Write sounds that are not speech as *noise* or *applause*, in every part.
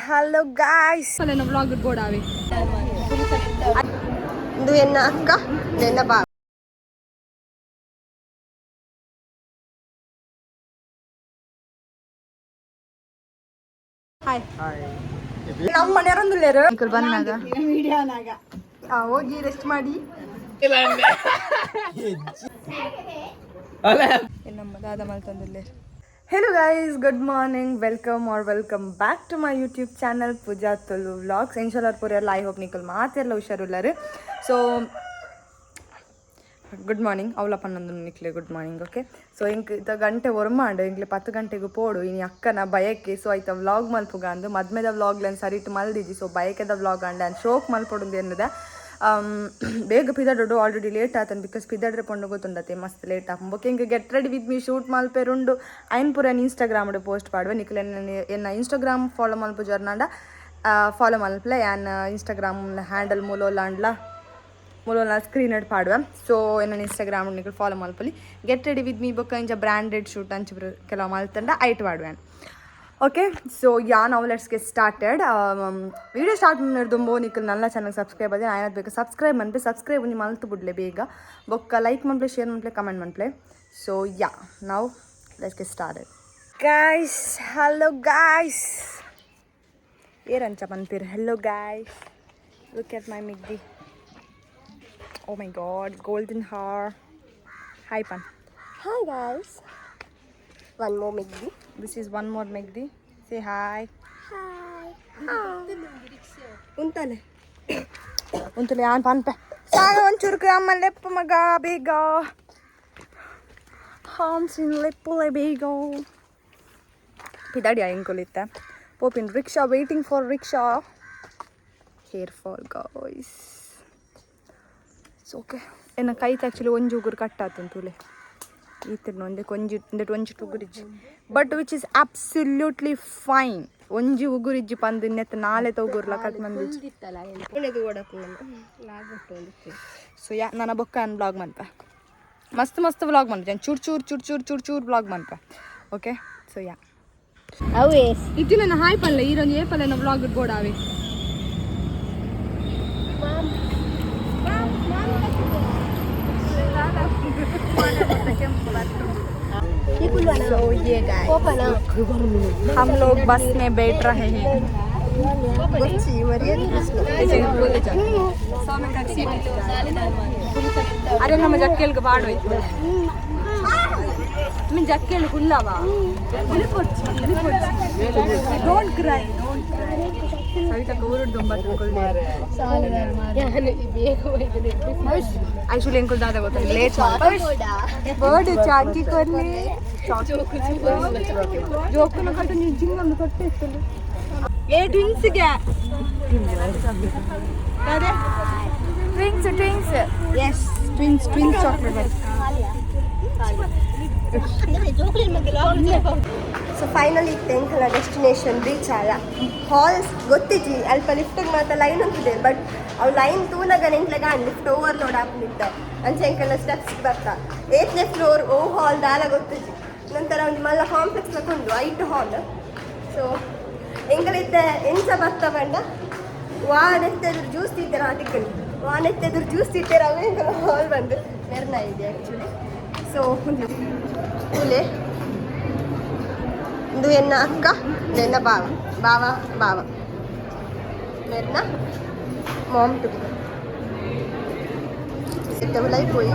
Hello guys vlog ಬೋಡಾವೆ ಇದು ಎನ್ನ ಅಕ್ಕ? ನನ್ನ ಬಾ. ಹಾಯ್ ನಮ್ಮ ಮನೆಯವರೊಂದಿಲ್ಲೇರು ಅಂಕಲ್ ಬಂದಾಗ ವಿಡಿಯೋನಾಗ ಹೋಗಿ ರೆಸ್ಟ್ ಮಾಡಿ. ಅಲ್ಲ. ನಮ್ಮ ದಾದ ಮಲ್ತಂದಿಲ್ಲೇರು hello guys good morning welcome are welcome back to my YouTube channel Pooja Tulu vlogs ಇನ್ಶಾಲ್ಲ ಪೂರೆಲ್ಲ ಐ ಹೋಪ್ ನಿಕಲ್ ಮಾತೆಲ್ಲ ಹುಷಾರಿಲ್ಲರು ಸೊ ಗುಡ್ ಮಾರ್ನಿಂಗ್ ಅವಳ ಪನ್ನೊಂದು ನಿಕ್ಲೆ ಗುಡ್ ಮಾರ್ನಿಂಗ್ ಓಕೆ ಸೊ ಇಂಕ್ ಇತ್ತ ಗಂಟೆ ಒರ್ಮಾಂಡು ಇಂಕ್ಲೆ ಪತ್ತು ಗಂಟೆಗೆ ಪೋಡು ಇನಿ ಅಕ್ಕನ ಬಯಕೆ ಸೊ ಐತ ವ್ಲಾಗ್ ಮಲ್ಪುಗ ಅಂದು ಮದ್ಮೆದ ವ್ಲಾಗ್ಲೆನ್ ಸರಿಟ್ಟು ಮಲ್ದಿಜಿ ಸೊ ಬಯಕೆದ ವ್ಲಾಗ್ ಅಂಡ್ ಆ್ಯಂಡ್ ಶೋಕ್ ಮಲ್ಪೊಡು ಎನ್ನದ *clears throat* ಬೇಗ ಪಿದಾಡೋಡು ಆಲ್ರೆಡಿ ಲೇಟ್ ಆತನ್ ಬಿಕಾಸ್ ಪಿದಾಡ್ರೆ ಪೊಂಡು ಗೊತ್ತುಂಡತೆ ಮಸ್ತ್ ಲೇಟ್ ಆಪು ಬುಕ್ ಹಿಂಗೆ get ready with me shoot ಮಲ್ಪೆರುಂಡು ಐನ್ ಪೂರ ಇನ್ಸ್ಟಾಗ್ರಾಮ್ ಪೋಸ್ಟ್ ಪಾಡುವೆ. ನಿಖಿಲ ಎನ್ನ ಇನ್ಸ್ಟಾಗ್ರಾಮ್ ಫಾಲೋ ಮಲ್ಪು ಜರ್ನಾಂಡ ಫಾಲೋ ಮಲ್ಪಲೆ ಯಾನ್ ಇನ್ಸ್ಟಾಗ್ರಾಮ್ ಹ್ಯಾಂಡಲ್ ಮೂಲೋಲಾಂಡ್ಲ ಮೂಲೋಲ ಸ್ಕ್ರೀನ್ ಎಡ್ ಪಾಡುವ. ಸೊ ನನ್ನ ಇನ್ಸ್ಟಾಗ್ರಾಮ್ ನಿಖಿಲ್ ಫಾಲೋ ಮಲ್ಪಲಿ ಗೆಟ್ ರೆಡಿ ವಿತ್ ಮೀ ಬೊಕ್ಕ ಇಂಚ ಬ್ರ್ಯಾಂಡೆಡ್ ಶೂಟ್ ಅಂಚ ಕೆಲವು ಮಲ್ತಂಡ ಐಟ್ ಪಾಡುವೆ. ಓಕೆ ಸೊ ಯಾ ನಾವು let's get started video start ಮಾಡಿದುಂಬೋ nickel ನಲ್ಲ ಚೆನ್ನಾಗಿ ಸಬ್ಸ್ಕ್ರೈಬ್ ಅದೇ ಆಯ್ತು ಬೇಕು ಸಬ್ಸ್ಕ್ರೈಬ್ ಮನ್ಪೆ ಸಬ್ಸ್ಕ್ರೈಬ್ ಒಂದು ಮಲ್ತು ಬಿಡ್ಲೆ ಬೇಗ ಬೊಕ್ಕ ಲೈಕ್ ಮನ್ಪ್ಲೆ ಶೇರ್ ಮನ್ಪ್ಲೆ ಕಮೆಂಟ್ ಮನ್ಪ್ಲೆ ಸೊ ಯಾ ನಾವು let's get started guys hello guys ಏರಂಚ ಮನ್ಪೀರ್ hello guys look at my ಮಿಗ್ದಿ Oh my god, golden hair. Hi, Pan. Hi guys one ಮೋ ಮಿಗ್ದಿ This is one more Megdi. Say hi. ಉಂತಾನೆ ಉಂತಲೆ ಯಾನ್ ಪಾನ್ಪೆ ಸಾಗ ಒಂಚೂರು ಅಮ್ಮ ಲೆಪ್ಪ ಮಗ ಬೇಗ. ಹಾನ್ಸಿನ ಲೆಪ್ಪುಲೆ ಬೇಗ. ಪಿದಾಡಿ ಇಂಕೊಲಿತ್ತೆ ಪೋಪಿನ್ rickshaw waiting for rickshaw. Hair fall guys it's okay ಎನ್ನ ಕೈತ್ ಆ್ಯಕ್ಚುಲಿ ಒಂಜಿ ಉಗುರು ಕಟ್ಟಾತಂತುಲೆ ಈತಿನ ಒಂದೇ ಕೊಂಜಿ ಒಂದೆಟ್ ಒಂಜಿ ಉಗುರಿಜ್ಜಿ but which is absolutely fine ಒಂಜಿ ಉಗುರಿಜ್ಜಿ ಪಂದ್ ನೆತ್ತ ನಾಳೆ ಉಗುರ್ಲ ಕಟ್ ಮಂದಿಜ್ಜಿ ಇದು ಓಡಕ್ಕೆ ಸೊ ಯಾ ನನ್ನ ಬೊಕ್ಕ ಅನ್ ಬ್ಲಾಗ್ ಮನ್ಪ ಮಸ್ತ್ ಮಸ್ತ್ ಬ್ಲಾಗ್ ಮನ್ಪ ಚೂರ್ ಚೂರ್ ಚೂರ್ ಚೂರ್ ಚೂರ್ ಚೂರ್ ಬ್ಲಾಗ್ ಮನ್ಪ ಓಕೆ ಸೊ ಯಾ. ಅವೇ ಇತ್ತಿನ ಹಾಯ್ ಪಲ್ಲ ಈರೊಂದು ಏ ಪಲ್ಲೆ ಬ್ಲಾಗ್ ಗೋಡಾವೆ हम लोग बस में बैठ रहे हैं अरे नम जक्केल बाड़ मैं जक्केल कुल्लावा डोंट क्राई ಸವಿತಕ್ಕ ಊರುಡ್ ದುಂಬ ತಿಳ್ಕೊಳ್ದೆ ಆಕ್ಚುಲಿ ಎಂಕುಲ್ ದಾದ ಗೊತ್ತಿಲ್ಲ ಲೇಟ್ ಬರ್ಡ್ ಚಾಕಿ ಕೊರ್ಲಿ ಜೋಕುನ ಕಟ್ಟು ನೀವು ಜಿಂಗನ್ನು ಕೊಟ್ಟು ಇರ್ತಲ್ಲ ಏ ಟ್ವಿನ್ಸ್ಗೆ ಅದೇ twins twins yes twins twins chocolate so finally ತೆಂಕಲ destination reach ಆದ. ಹಾಲ್ಸ್ ಗೊತ್ತಿಜ್ಜಿ ಅಲ್ಪ ಲಿಫ್ಟಿಗೆ ಮಾತ್ರ ಲೈನ್ ಅಂತಿದೆ ಬಟ್ ಅವು ಲೈನ್ ತೂನಗ ನೆಂಕ್ಲೆಗ ಲಿಫ್ಟ್ ಓವರ್ಲೋಡ್ ಆಗ್ಬಿಟ್ಟ ಅಂಚೆ ಎಂಕಲ್ಲ ಸ್ಟೆಪ್ಸ್ ಬರ್ತಾ. ಏತ್ನೇ ಫ್ಲೋರ್ ಓ ಹಾಲ್ ದಾಲ ಗೊತ್ತಿಜ್ಜಿ ನಂತರ ಒಂದು ಮಲ್ಲ ಕಾಂಪ್ಲೆಕ್ಸ್ ತಗೊಂಡು ಐಟ್ ಹಾಲ್ ಸೊ ಎಂಕಲಿದ್ದ ಎಂಚ ಬರ್ತಾ ಬಂಡ ವಾನೆತ್ತೆದ್ರು ಜ್ಯೂಸ್ ತಿಂತಾರೆ ವಾನ್ ವಾನೆತ್ತೆದ್ರು ಜ್ಯೂಸ್ ತಿಂತಾರೆ? ಅವೇ ಹಾಲ್ ಬಂದು. ನೆರ್ನ ಇದೆ ಆ್ಯಕ್ಚುಲಿ ಸೊ ಹುಲೆ. నువ్వెన్న అక్క నిన్న బావ బావ బావ నిన్న మామ్ టు సెటబుల్ అయిపోయి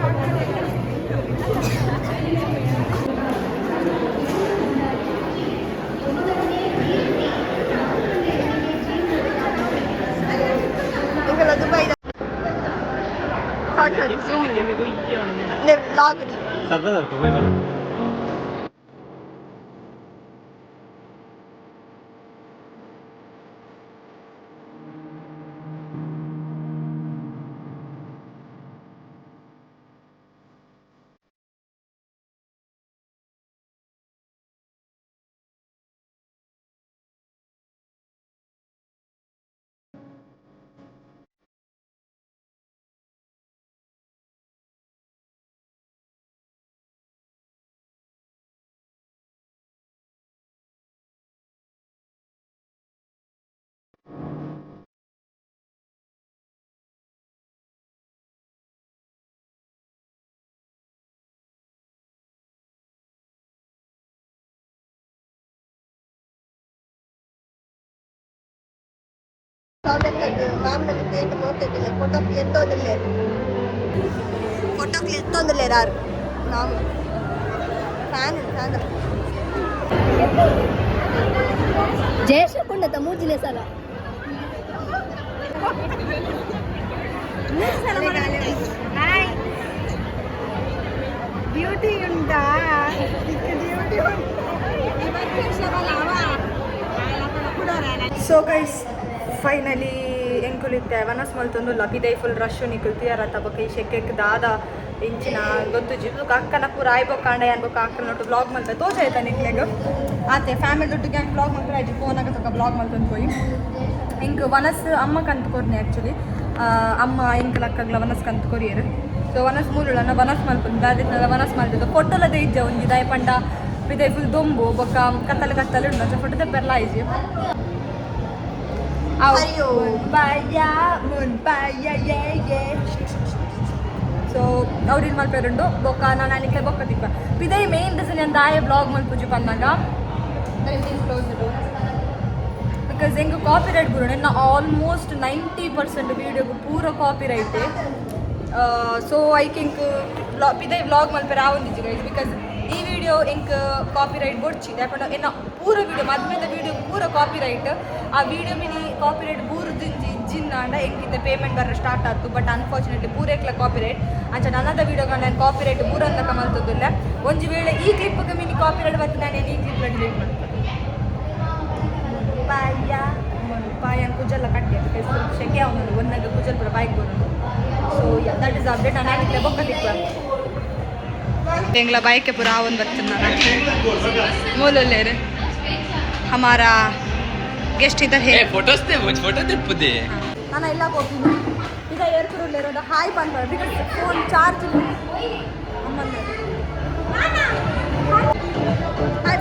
ఇంకా లడ్డు పై సాక్షాత్ లాగుతుంది చూడండి మామూలు పేట మోకెట్టిలే ఫోటోకి ఎత్తోంది లేదు ఫోటోకి ఎత్తోంది లేదు ఆరు మామూలు ఫ్యాన్ సాయంత్రం జయశకుండా తమ్ముడు జిల్లేసాల బ్యూటీ ఉందా బ్యూటీ సో గైస్ ಫೈನಲಿ ಎಂಕುಲಿತ್ತೆ. ವನಸ್ ಮಲ್ತೊಂದು ಲಪಿದೈ ಫುಲ್ ರಶ್ ರಥ ತಬಕ ಈ ಶೆಕೆಕ್ ದಾದ ಇಂಚಿನ ಗೊತ್ತು ಜಿ ಅಕ್ಕನ ಪೂರ ಆಯ್ಬೋ ಅಂಡ ಅನ್ಬೇಕು ಅಕ್ಕನ ನೋಟು ಬ್ಲಾಗ್ ಮಲ್ತ ತೋಚ ಆಯ್ತಾ ನಿಕ್ಲೆಗ್ ಆತೆ ಫ್ಯಾಮಿಲಿ ಒಟ್ಟಿಗೆ ಬ್ಲಾಗ್ ಮಲ್ತಾರೆ ಫೋನ್ ಫೋನಾಗ ತಕ ಬ್ಲಾಗ್ ಮಲ್ತೊಂದು ಪೋಯಿ ಇಂಕ್ ವನಸ್ ಅಮ್ಮ ಕಂತು ಕೊರ್ನಿ ಆ್ಯಕ್ಚುಲಿ ಅಮ್ಮ, ಇಂಕ್ ಲಕ್ಕಗ್ಲ ವನಸ್ ಕಂತು ಕೊರಿಯರು ಸೊ ವನಸ್ ಮೂಲುಳನ ವನಸ್ ಮಲ್ಪುಂಡು ದಾದಿತ್ನಗ ವನಸ್ ಮಲ್ತಿದ್ದು. ಕೊಟ್ಟಲದೇ ಇಜ್ಜ ಒಂದು ಇದಾಯ ಪಂಡ. ಪಿದೈ ಫುಲ್ ದೊಂಬು. ಬೊಕ್ಕ ಕತ್ತಲೆ ಕತ್ತಲೆ ಉಂಡು ಫೋಟೋ ತೆಪ್ಪೆರ್ಲ ಆಯ್ಜಿ ಅಯ್ಯೋ. ಬಾಯ ಮುನ್ ಬಾಯ ಯೇ ಯೇ ಸೊ ಅವ್ರಿನ್ ಮಲ್ಪೇರುಂಡು ಬೊಕ್ಕ ನಾನು ನನಗೆ ಬೊಕ್ಕ ತಿಕ್ಕ ಇದೇ ಮೇನ್ ರೀಸನ್ ಎಂದ ಆಯ ಬ್ಲಾಗ್ ಮಲ್ಪುಜಿ ಪಂದಾಗ ಬಿಕಾಸ್ ಹೆಂಗೆ ಕಾಪಿ ರೈಟ್ ಗುರು ನಾ ಆಲ್ಮೋಸ್ಟ್ ನೈಂಟಿ ಪರ್ಸೆಂಟ್ ವೀಡಿಯೋಗೂ ಪೂರ copyright so I think ಇದೇ ವ್ಲಾಗ್ ಮಲ್ಪೆ ರಾವೊಂದಿಜ್ಜಿ ಗೈಸ್ ಬಿಕಾಸ್ ಈ ವಿಡಿಯೋ ಎಂಕ್ ಕಾಪಿ ರೈಟ್ ಬೊಡ್ಚಿ ಯಾಕಂದ್ರೆ ಎನ್ನ ಪೂರ ವಿಡಿಯೋ ಮದ್ಮೆದ ವಿಡಿಯೋ ಪೂರ ಕಾಪಿ ರೈಟ್ ಆ ವಿಡಿಯೋ ಮಿನಿ ಕಾಪಿ ರೈಟ್ ಬೂರ್ದಿಂಜಿ ಇಜ್ಜಿನ ಅಂಡ ಎಂಕಿಂತ ಪೇಮೆಂಟ್ ಬರ ಸ್ಟಾರ್ಟ್ ಆಯ್ತು ಬಟ್ ಅನ್ಫಾರ್ಚುನೇಟ್ಲಿ ಪೂರೇಕ್ಲ ಕಾಪಿ ರೈಟ್ ಅಂಚ ನನ್ನದ ವಿಡಿಯೋಗಳು ನಾನು ಕಾಪಿ ರೈಟ್ ಪೂರ ಅಂತ ಕಮಲ್ತದಿಲ್ಲ ಒಂದು ವೇಳೆ ಈ ಕ್ಲಿಪ್ಗೆ ಮಿನಿ ಕಾಪಿ ರೈಟ್ ಬರ್ತೀನಿ ನಾನು ಈ ಕ್ಲಿಪ್ ಡಿಲೀಟ್ ಮಾಡ್ತೀನಿ ಪಾಯ ಪಾಯ ಕುಜಲ್ಲ ಕಟ್ಟಿ ಶೆಕೆ ಅವನು ಒಂದಾಗ ಕುಜಲ್ ಬಾಯಿಗೆ ಬರೋದು ಸೊ ದಟ್ ಇಸ್ ಅಪ್ಡೇಟ್ ನಾನು ತಿಕ್ಕ ಎಂಗ್ಲ ಬೈಕೆ ಪೂರ ಆವೊಂದು ಬರ್ತಿದ್ದಾರೆ ಮೂಲಲ್ಲೇರು ಹಮಾರ ಗೆಸ್ಟ್ ಇದ್ದಾರೆ ಹೇ ಫೋಟೋಸ್ ತೆ ಫೋಟೋ ತೆಪ್ಪದೆ ನಾನು ಇಲ್ಲ ಹೋಗ್ತೀನಿ ಈಗ ಏರ್ಪುರಲ್ಲಿ ಇರೋದು ಹಾಯ್ ಬಂದ್ಬಾರ್ದು ಬಿಕಾಸ್ ಫೋನ್ ಚಾರ್ಜ್ ಇಲ್ಲ. Hi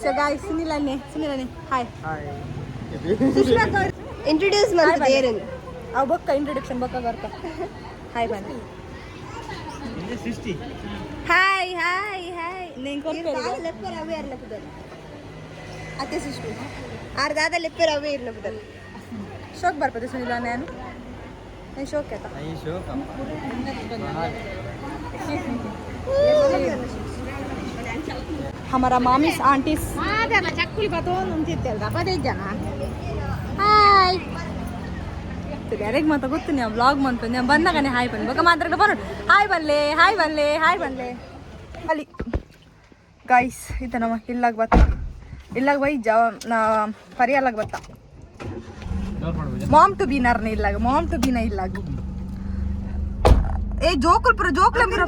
ಅಮ್ಮಲ್ಲಿ ಹಾಯ್ ಬಂದ ಸೊ ಗಾಯ್ ಸುನಿಲನ್ನೇ ಸುನಿಲನ್ನೇ ಹಾಯ್ ಇಂಟ್ರೊಡ್ಯೂಸ್ ಮಾಡ್ತದೆ ಏನೇನು ಅವು ಬೊಕ್ಕ ಇಂಟ್ರೊಡಕ್ಷನ್ ಬೊಕ್ಕ ಬರ್ಕ ಹಾಯ್ ಬನ್ನಿ ಹಾಯ್ ಹಾಯ್ ಹಾಯ್ ನೀನು ಕೊಡ್ಬೇಕು ಲೆಪ್ಪರ್ ಅವೇ ಇರ್ಲಕ್ಕದಲ್ಲ ಅತ್ತೆ ಸಿಸ್ಟು ಅರ್ಧಾದ ಲೆಪ್ಪರ್ ಅವೇ ಇರ್ಲಕ್ಕದಲ್ಲ ಶೋಕ್ ಬರ್ಬೋದು ಸುನಿಲ ನಾನು ನಾನು ಶೋಕ್ ಆಯ್ತಾ हमारा मामीस आंटीस ಚಕ್ಕುಲಿ ಬತ್ತೋನ್ ಅಂತಿದ್ದಲ್ಲ ಪದೈದು ಜನ ಹಾಯ್ ಯಾರಿಗೆ ಮಾತಾ ಗೊತ್ತು ನೀವು ಬ್ಲಾಗ್ ಮಂತು ನೀವು ಬಂದಾಗನೇ ಹಾಯ್ ಬನ್ನಿ ಬೊಕ್ಕ ಮಾತ್ರ ಬರೋಣ ಹಾಯ್ ಬಲ್ಲೆ ಹಾಯ್ ಬಲ್ಲೆ ಹಾಯ್ ಬಲ್ಲೆ ಅಲ್ಲಿ ಗೈಸ್ ಇತ್ತ ನಮ್ಮ ಇಲ್ಲಾಗ ಬತ್ತ ಇಲ್ಲಾಗ ಬೈ ಜಾ ನಾ ಪರಿಯಲ್ಲಾಗ ಬತ್ತ ಮಾಮ್ ಟು ಬೀನರ್ನ ಇಲ್ಲಾಗ ಮಾಮ್ ಟು ಬೀನ ಇಲ್ಲಾಗ ಏ ಜೋಕುಲ್ ಪುರ ಜೋಕುಲ ಪುರ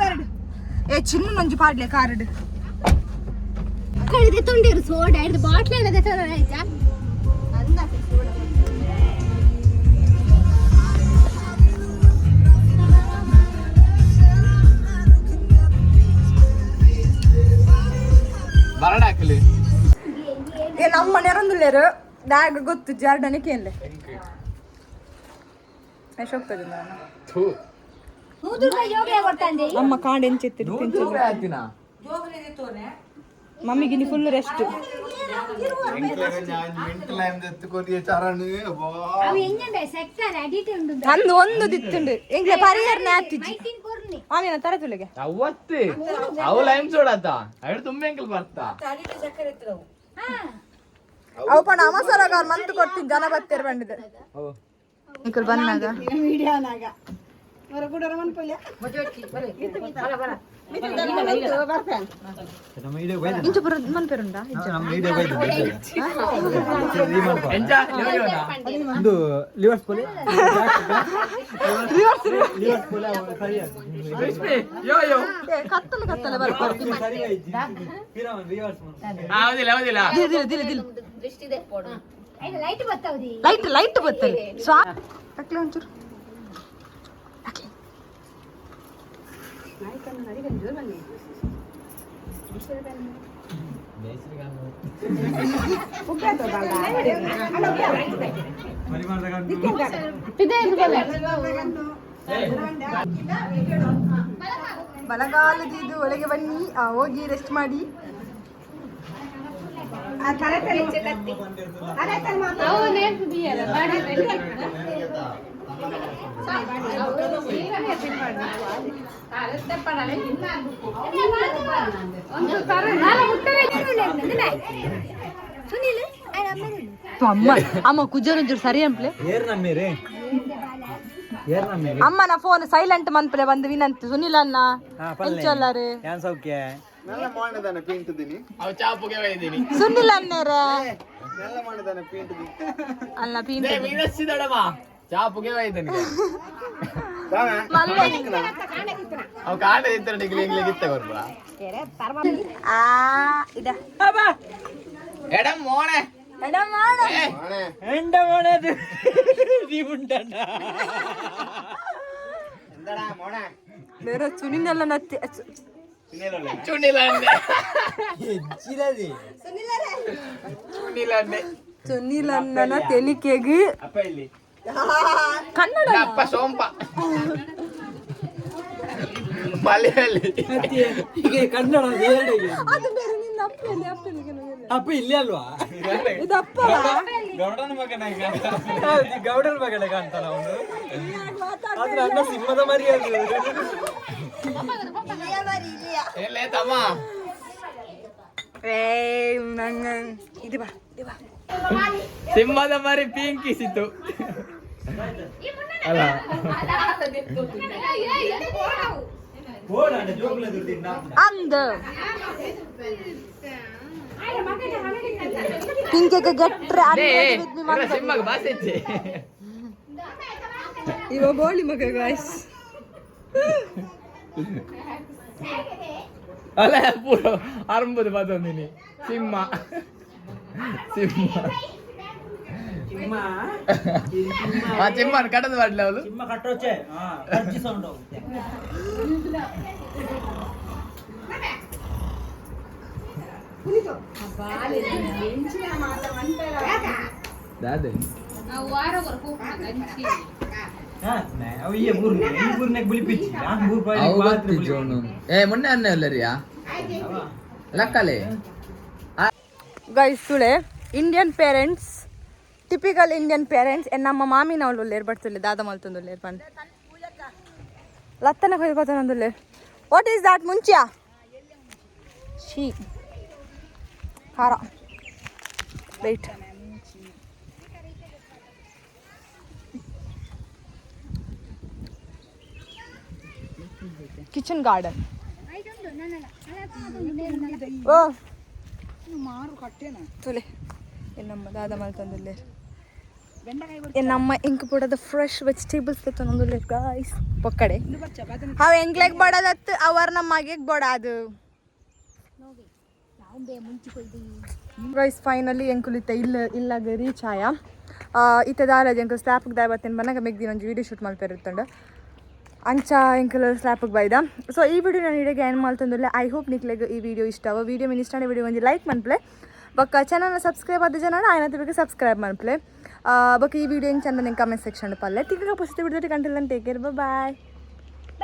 ಏ ಚಿನ್ನ ನಂಜಿ ಪಾಡ್ಲೆ ಕಾರ್ಡ್ ಕಳಿದೆ ತುಂಡಿರು ಸೋಡ ಹಿಡಿದು ಬಾಟ್ಲಿ ಎಲ್ಲ ತರ ಆಯ್ತಾ? ಏ ನಮ್ಮ ಮನೆಯವರೊಂದುಲ್ಲೇರು ದಾಗ ಗೊತ್ತು ಜಾರ್ಡನಿಕೆ ಏನ್ಲೆ? ಎಷ್ಟು ಹೋಗ್ತದೆ ನಾನು. ಥೂ. ನೂರು ಮಮ್ಮಿಗೆ ನೀ ಫುಲ್ ರೆಸ್ಟ್ ನಂದು ಒಂದು ದಿತ್ತುಂಡು. ಎಂಗ್ಲೆ ಪರಿಹಾರ ನಾತಿಜ್ಜಿ ಐತಿನ್ ಕೊರ್ನಿ ಮಾಮಿನ ತರ ತುಳಿಗೆ. ಅವತ್ತೆ? ಅವು ಲೈಮ್ ಸೋಡಾತ ತುಂಬ ಎಂಕಲ್ ಬರ್ತಾ? ಅವು ಪಣ ಅಮಸರಾಗ ಅವ್ರು ಮಂತು ಕೊಡ್ತೀನಿ ಜನ ಬತ್ತೇರ್ ಬಂದಿದೆ ಬಂದಾಗ ಇಂಚು ಲಿವರ್ಸ್ ಕ್ರಿಸ್ಪಿ ಯೋ ಯೋ. ಕತ್ತಲು ಕತ್ತಲೆ ಬರ್ತಾರೆ ಹೌದಿಲ್ಲ ಹೌದಿಲ್ಲ. ದಿಲ್ ದಿಲ್ ದಿಲ್ ಲೈಟ್ ಬರ್ತಾವ್ರಿ ಲೈಟ್ ಲೈಟ್ ಬತ್ತಲೆ ಸ್ವಾ ಒಂಚೂರು. ಬಲಗಾಲದಿದ್ದು ಒಳಗೆ ಬನ್ನಿ ಆ, ಹೋಗಿ ರೆಸ್ಟ್ ಮಾಡಿ. ஆமா குஜர் சரியான பிள்ளை? ஏறுனா மேரு அம்மா நான் போன் சைலண்ட் மன் பிள்ளை வந்து வீணாந்து ಚಾಪುಗೆ ಒಯ್ದೀನಿ ಅವ್ ಕಾಂಡ ಇತ್ತರ ಡಿಗ್ಲಿ ಇಂಗ್ಲಿ ಗಿತ್ತ ಕೊರ್ಬ ಆ ಇದ ಎಡ ಮೋಣೆ ಎಡ ಮಾಡ ಎಂಡ ಮಾಡೋದು ನೀವುಂಟಣ್ಣ ಬೇರೆ ಸುನಿನೆಲ್ಲ ನತ್ತಿ ಚುಣ್ಣಿಲ ಅಂಡೆ ಹೆಚ್ಚಿರದಿ ಚುಣ್ಣಿಲ ಅಂಡೆ ಸುನಿಲ್ ಅಣ್ಣನ ತೆಲಿಕೆಗೆ ಅಪ್ಪ ಇಲ್ಲಿ ಕನ್ನಡ ಅಪ್ಪ ಸೋಂಪ ಮಲೆಯಲ್ಲಿ ಈಗ ಕನ್ನಡ ಎರಡಿಗೆ ಅದು ಬೇರೆ ನಿನ್ನ ಅಪ್ಪಲ್ಲಿ ಅಪ್ಪಲ್ಲಿಗೆ ಅಪ್ಪ ಇಲ್ಲಿ ಅಲ್ವಾ ಇದು ಅಪ್ಪಲ್ಲ ಗೌಡನ ಮಗನ ಗೌಡನ ಮಗನ ಕಾಣ್ತಾನ ಅವನು ಆದ್ರೆ ಅಣ್ಣ ಸಿಂಹದ ಮರಿ ಅದು ಎಲ್ಲೇ ತಮ್ಮ ಏ ನಂಗ ಇದು ಬಾ ಇದು ಬಾ ಸಿಂಹದ ಮರಿ ಪಿಂಕಿಸಿತು ಅಲ್ಲ ಅಂದ ಪಿಂಕೆಗೆ ಗೆಟ್ರೆ ಸಿಂಹಗ ಬಾಸ್ ಹೆಚ್ಚಿ ಇವ ಬೋಳಿ ಮಗ ಗಾಯ್ಸ್ ಅಲ್ಲ ಪೂರ ಅರಂಬದು ಬಂದೊಂದಿನಿ ಸಿಂಹ ಸಿಂಹ ಆ ಸಿಂಹನ ಕಡದ ಮಾಡ್ಲ ಅವಳು ಸಿಂಹ ಕಟ್ಟೋಚೆ ಅಜ್ಜಿ ಸೌಂಡ್ ಹೋಗುತ್ತೆ ಅವು ಈ ಊರ್ನೆ ಈ ಊರ್ನಾಗ ಬಿಳಿಪಿಚ್ಚಿ ಆ ಊರ್ ಬಾಯಿ ಏ ಮೊನ್ನೆ ಅನ್ನ ಎಲ್ಲರಿಯಾ ಲಕ್ಕಲೆ ಗೈಸ್ ಸುಳೆ Indian parents typical Indian parents ನಮ್ಮ ಮಾಮಿನ ಅವಳು ಲೇರ್ ಬಡ್ತುಲ್ಲೆ ದಾದ ಮಲ್ತೊಂದು ಲೇರ್ ಪಂಡ್ ಲತ್ತನ ಕೊಯ್ಕೋತಾನಂದು ಲೇರ್ ವಾಟ್ ಈಸ್ ದಾಟ್ ಮುಂಚಿಯ? ಶೀ ಖಾರ. ವೆಯ್ಟ್ ಕಿಚನ್ ಗಾರ್ಡನ್ ಓ. ತುಲೆ ನಮ್ಮ ದಾದ ಮಲ್ತಂದುಲ್ಲೆ ನಮ್ಮ ಇಂಕ್ ಬುಡದ ಫ್ರೆಶ್ ವೆಜಿಟೇಬಲ್ಸ್ ತಂದೊಂದುಲ್ಲೆ ಗಾಯ್ಸ್ ಪೊಕ್ಕಡೆ. ಅವ ಎಂಗ್ಲೆಗ್ ಬಡದತ್ತು ಅವರ್ ನಮ್ಮ ಮಗಿಗ್ ಬಡ ಅದು. ಗೈಸ್ ಫೈನಲಿ ಎಂಕುಲಿತ ಇಲ್ಲ ಇಲ್ಲಾಗ ರೀಚ್ ಆಯ ಇತ್ತ ದಾರಾಜ್ ಎಂಕು ಸ್ಲಾಪ್ಗೆ ದಾಯ ಬರ್ತೇನೆ ಬನ್ನಾಗ ಮೆಗ್ದಿನ ಒಂದು ವೀಡಿಯೋ ಶೂಟ್ ಮಲ್ಪೆರುತ್ತಂಡು ಅಂಚ ಎಂಕಲ್ ಸ್ಲಾಪ್ ಬೈದ. ಸೊ ಈ ವಿಡಿಯೋ ನಾನು ಇಡಗೆ ಏನು ಮಾಡ್ತಂದ್ರೆ ಐ ಹೋಪ್ ನಿಕ್ಲೆಗ್ ಈ ವಿಡಿಯೋ ಇಷ್ಟ. ಅವ ವಿಡಿಯೋ ಮಿನಿಸ್ಟಾನೆ ವಿಡಿಯೋ ಒಂದು ಲೈಕ್ ಮನ್ಪ್ಲೆ. ಬಕ್ಕ ಚಾನಲ್ನ ಸಬ್ಸ್ಕ್ರೈಬ್ ಆದ ಜನ ಆಯ್ನ ಬಗ್ಗೆ ಸಬ್ಸ್ಕ್ರೈಬ್ ಮನ್ಪ್ಲೆ ಬಕ್ಕ ಈ ವಿಡಿಯೋ ಹೆಂಗೆ ಚಂದ ನಿಂಗೆ ಕಮೆಂಟ್ ಸೆಕ್ಷನ್ ಪಲ್ಲೆ ತಿಕ್ಕ ಪುಸ್ತಕ ವಿಡಿಯೋ ಕಂಟಿಲ್ಲ ಟೇಕ್ ಕೇರ್ ಬಾಯ್